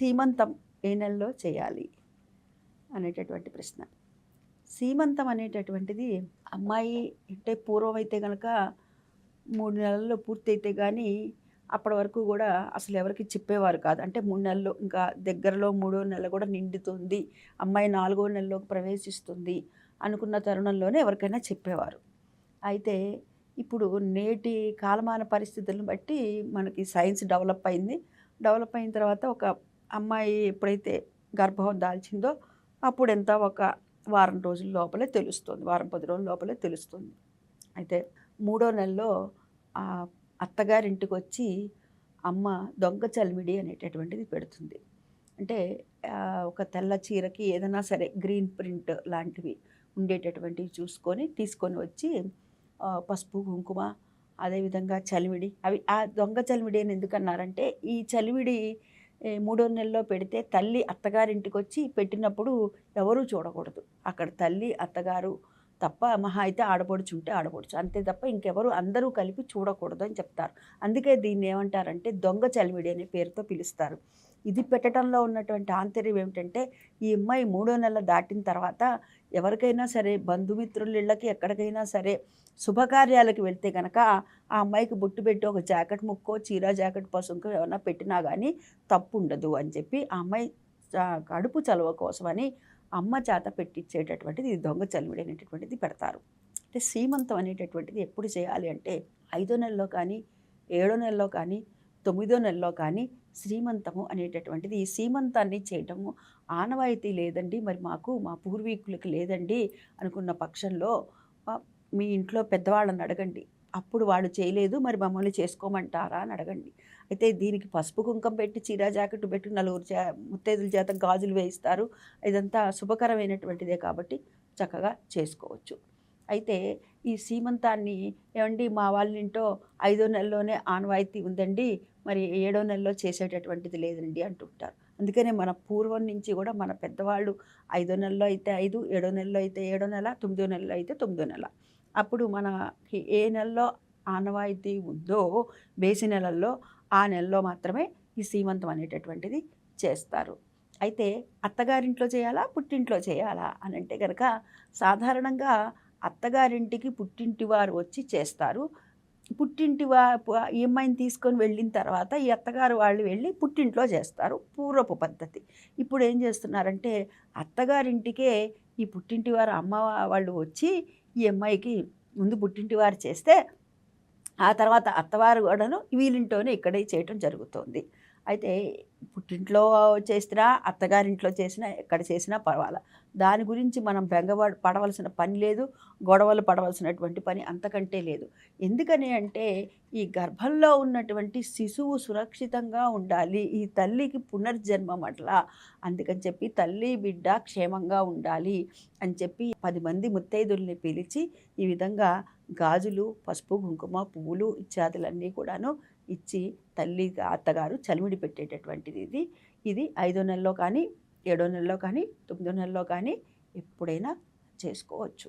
సీమంతం ఏ నెలలో చేయాలి అనేటటువంటి ప్రశ్న. సీమంతం అనేటటువంటిది అమ్మాయి అంటే పూర్వం అయితే కనుక మూడు నెలల్లో పూర్తయితే కానీ అప్పటి వరకు కూడా అసలు ఎవరికి చెప్పేవారు కాదు. అంటే మూడు నెలలు ఇంకా దగ్గరలో మూడో నెల కూడా నిండుతుంది. అమ్మాయి నాలుగో నెలలోకి ప్రవేశిస్తుంది అనుకున్న తరుణంలోనే ఎవరికైనా చెప్పేవారు. అయితే ఇప్పుడు నేటి కాలమాన పరిస్థితులను బట్టి మనకి సైన్స్ డెవలప్ అయింది. డెవలప్ అయిన తర్వాత ఒక అమ్మాయి ఎప్పుడైతే గర్భం దాల్చిందో అప్పుడు ఎంత ఒక వారం రోజుల లోపలే తెలుస్తుంది. వారం పది రోజుల లోపలే తెలుస్తుంది. అయితే మూడో నెలలో ఆ అత్తగారింటికి వచ్చి అమ్మ దొంగ చలిమిడి అనేటటువంటిది పెడుతుంది. అంటే ఒక తెల్ల చీరకి ఏదైనా సరే గ్రీన్ ప్రింట్ లాంటివి ఉండేటటువంటివి చూసుకొని తీసుకొని వచ్చి పసుపు కుంకుమ అదేవిధంగా చలిమిడి అవి ఆ దొంగ చలిమిడి అని ఎందుకన్నారంటే ఈ చలిమిడి మూడో నెలలో పెడితే తల్లి అత్తగారింటికి వచ్చి పెట్టినప్పుడు ఎవరూ చూడకూడదు. అక్కడ తల్లి అత్తగారు తప్ప మహా అయితే ఆడపడుచు ఉంటే ఆడపడుచు. అంతే తప్ప ఇంకెవరు అందరూ కలిపి చూడకూడదు అని చెప్తారు. అందుకే దీన్ని ఏమంటారంటే దొంగ చలిమిడి అనే పేరుతో పిలుస్తారు. ఇది పెట్టడంలో ఉన్నటువంటి ఆంతర్యం ఏమిటంటే ఈ అమ్మాయి మూడో నెల దాటిన తర్వాత ఎవరికైనా సరే బంధుమిత్రుల ఇళ్ళకి ఎక్కడికైనా సరే శుభకార్యాలకు వెళ్తే కనుక ఆ అమ్మాయికి బొట్టు పెట్టి ఒక జాకెట్ ముక్కో చీర జాకెట్ పసుంకో ఏమైనా పెట్టినా కానీ తప్పు ఉండదు అని చెప్పి ఆ అమ్మాయి కడుపు చలవ కోసమని అమ్మ చేత పెట్టించేటటువంటిది ఇది దొంగ చలిమిడి అనేటటువంటిది పెడతారు. అంటే సీమంతం అనేటటువంటిది ఎప్పుడు చేయాలి అంటే ఐదో నెలలో కానీ ఏడో నెలలో కానీ తొమ్మిదో నెలలో కానీ శ్రీమంతము అనేటటువంటిది. ఈ సీమంతాన్ని చేయటము ఆనవాయితీ లేదండి మరి మాకు మా పూర్వీకులకి లేదండి అనుకున్న పక్షంలో మీ ఇంట్లో పెద్దవాళ్ళని అడగండి. అప్పుడు వాళ్ళు చేయలేదు మరి మమ్మల్ని చేసుకోమంటారా అని అడగండి. అయితే దీనికి పసుపు కుంకం పెట్టి చీర జాకెట్ పెట్టి నలుగురు చే ముత్తైదుల చేత గాజులు వేయిస్తారు. ఇదంతా శుభకరమైనటువంటిదే కాబట్టి చక్కగా చేసుకోవచ్చు. అయితే ఈ సీమంతాన్ని ఏమండి మా వాళ్ళింటో ఐదో నెలలోనే ఆనవాయితీ ఉందండి మరి ఏడో నెలలో చేసేటటువంటిది లేదండి అంటుంటారు. అందుకనే మన పూర్వం నుంచి కూడా మన పెద్దవాళ్ళు ఐదో నెలలో అయితే ఐదు ఏడో నెలలో అయితే ఏడో నెల తొమ్మిదో నెలలో అయితే తొమ్మిదో నెల. అప్పుడు మనకి ఏ నెలలో ఆనవాయితీ ఉందో బేసి నెలల్లో ఆ నెలలో మాత్రమే ఈ సీమంతం అనేటటువంటిది చేస్తారు. అయితే అత్తగారింట్లో చేయాలా పుట్టింట్లో చేయాలా అని అంటే కనుక సాధారణంగా అత్తగారింటికి పుట్టింటి వారు వచ్చి చేస్తారు. పుట్టింటి వా ఈ అమ్మాయిని తీసుకొని వెళ్ళిన తర్వాత ఈ అత్తగారు వాళ్ళు వెళ్ళి పుట్టింట్లో చేస్తారు పూర్వపు పద్ధతి. ఇప్పుడు ఏం చేస్తున్నారంటే అత్తగారింటికే ఈ పుట్టింటి వారు అమ్మ వాళ్ళు వచ్చి ఈ అమ్మాయికి ముందు పుట్టింటి వారు చేస్తే ఆ తర్వాత అత్తవారు కూడాను వీళ్ళింటోనే ఇక్కడే చేయటం జరుగుతుంది. అయితే పుట్టింట్లో చేసినా అత్తగారింట్లో చేసినా ఎక్కడ చేసినా పర్వాలా. దాని గురించి మనం బెంగపడ పడవలసిన పని లేదు గొడవలు పడవలసినటువంటి పని అంతకంటే లేదు. ఎందుకని అంటే ఈ గర్భంలో ఉన్నటువంటి శిశువు సురక్షితంగా ఉండాలి. ఈ తల్లికి పునర్జన్మం అట్లా. అందుకని చెప్పి తల్లి బిడ్డ క్షేమంగా ఉండాలి అని చెప్పి పది మంది ముత్తైదుల్ని పిలిచి ఈ విధంగా గాజులు పసుపు కుంకుమ పువ్వులు ఇత్యాదులన్నీ కూడాను ఇచ్చి తల్లి అత్తగారు చలిమిడి పెట్టేటటువంటిది ఇది. ఇది ఐదో నెలలో కానీ ఏడో నెలలో కానీ తొమ్మిదో నెలలో కానీ ఎప్పుడైనా చేసుకోవచ్చు.